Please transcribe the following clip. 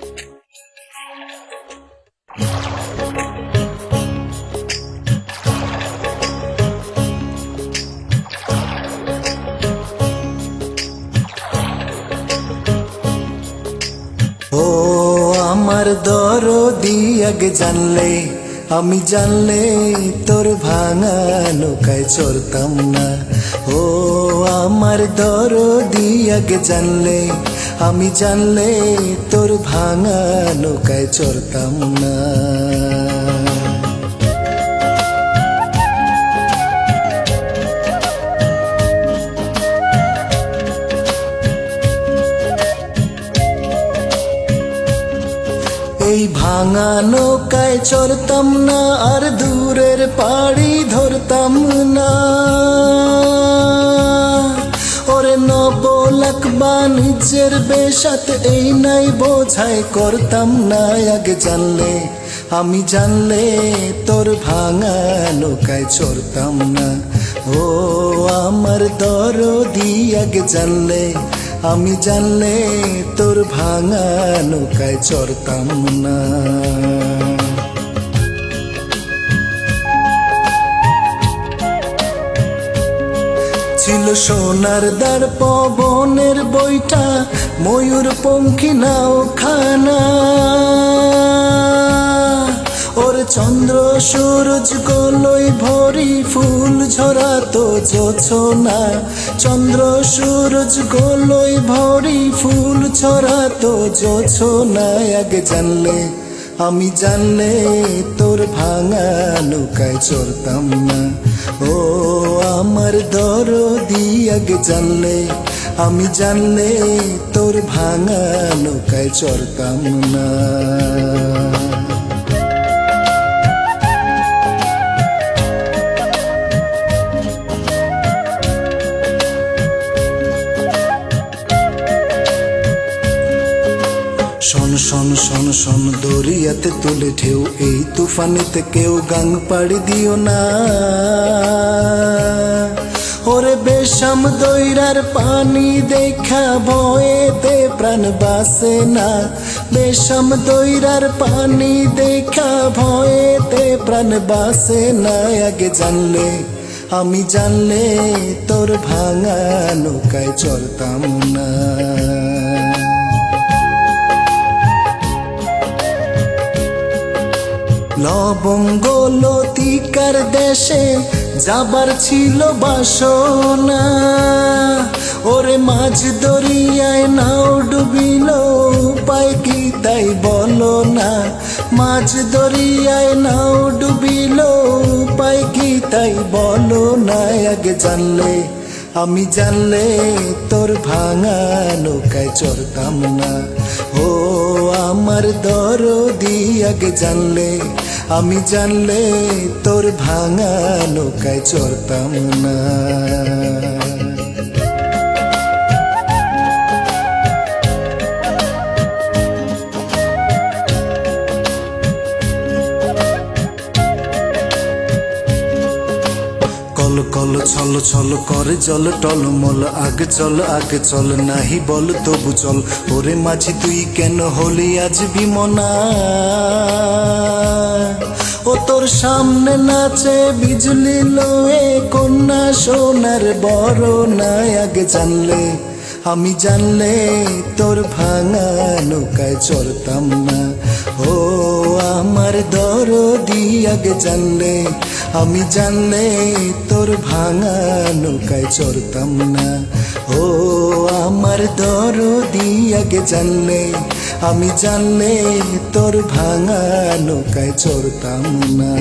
ও আমার দরদি আগে জানলে আমি জানলে তোর ভাঙা নৌকায় চড়তাম না। ও আমার দর আগে জানলে, আমি জানলে তোর ভাঙা নৌকায় চড়তাম না। এই ভাঙা নৌকায় চড়তাম না, আর দূরের পাড়ি ধরতাম না। ওরে নব লাখ বাণিজ্যের বেশাত, এই নাই বোঝাই করতাম না আগে জানলে, আমি জানলে তোর ভাঙা নৌকায় চড়তাম না। ও আমার দরদি আগে জানলে আমি জানলে তোর ভাঙা নৌকায় চড়তাম না। ছিল সোনার দ্বার পবনের বইটা ময়ূর পঙ্খী নাও খানা চন্দ্র সূরজ গোলই ভরি ফুল ঝরা তো না চন্দ্র সূরজ গোলই ভরি ফুল ছড়া তো না আগে জানলে, আমি জানলে তোর ভাঙা নৌকায় চড়তাম না। ও আমার দরদি আগে জানলে, আমি জানলে তোর ভাঙা নৌকায় চড়তাম না। শোন শোন শোন শোন, দরিয়াতে তুলে ঢেউ। এই তুফানেতে কেউ গাং পাড়ি দিও না। ওরে বেশাম দৈরার পানি দেখা ভয়েতে প্রাণ বাসে না। বেশাম দৈরার পানি দেখা ভয়েতে প্রাণ বাসে না। আগে জানলে, আমি জানলে তোর ভাঙা নৌকায় চলতাম না। লবঙ্গ লতিকার দেশে যাবার ছিল বাসনা। ওরে মাঝ দরিয়ায় নাও ডুবিল, উপায় কি তাই বলো না? মাঝ দরিয়ায় নাও ডুবিল, উপায় কি তাই বলো না? আগে জানলে, আমি জানলে তোর ভাঙা নৌকায় চড়তাম না। ও আমার দরদি আগে জানলে আমি জানলে তোর ভাঙা নৌকায় চড়তাম না। কল ছল ছল করে, জল টলমল আগে, চল আগে, চল, নাহি, বল, তবু চল। ওরে মাঝি, তুই কেন হলি আজ বিমনা? ও তোর সামনে নাচে বিজলি লোয়ে, কন্যা সোনার বড় নাই আগে জানলে। আমি জানলে তোর ভাঙা নৌকায় চড়তাম না। ও আমার দরদি আগে জানলে, আমি জানলে তোর ভাঙা নৌকায় চড়তাম না। ও আমার দরদি আগে জানলে, আমি জানলে তোর ভাঙা নৌকায় চড়তাম না।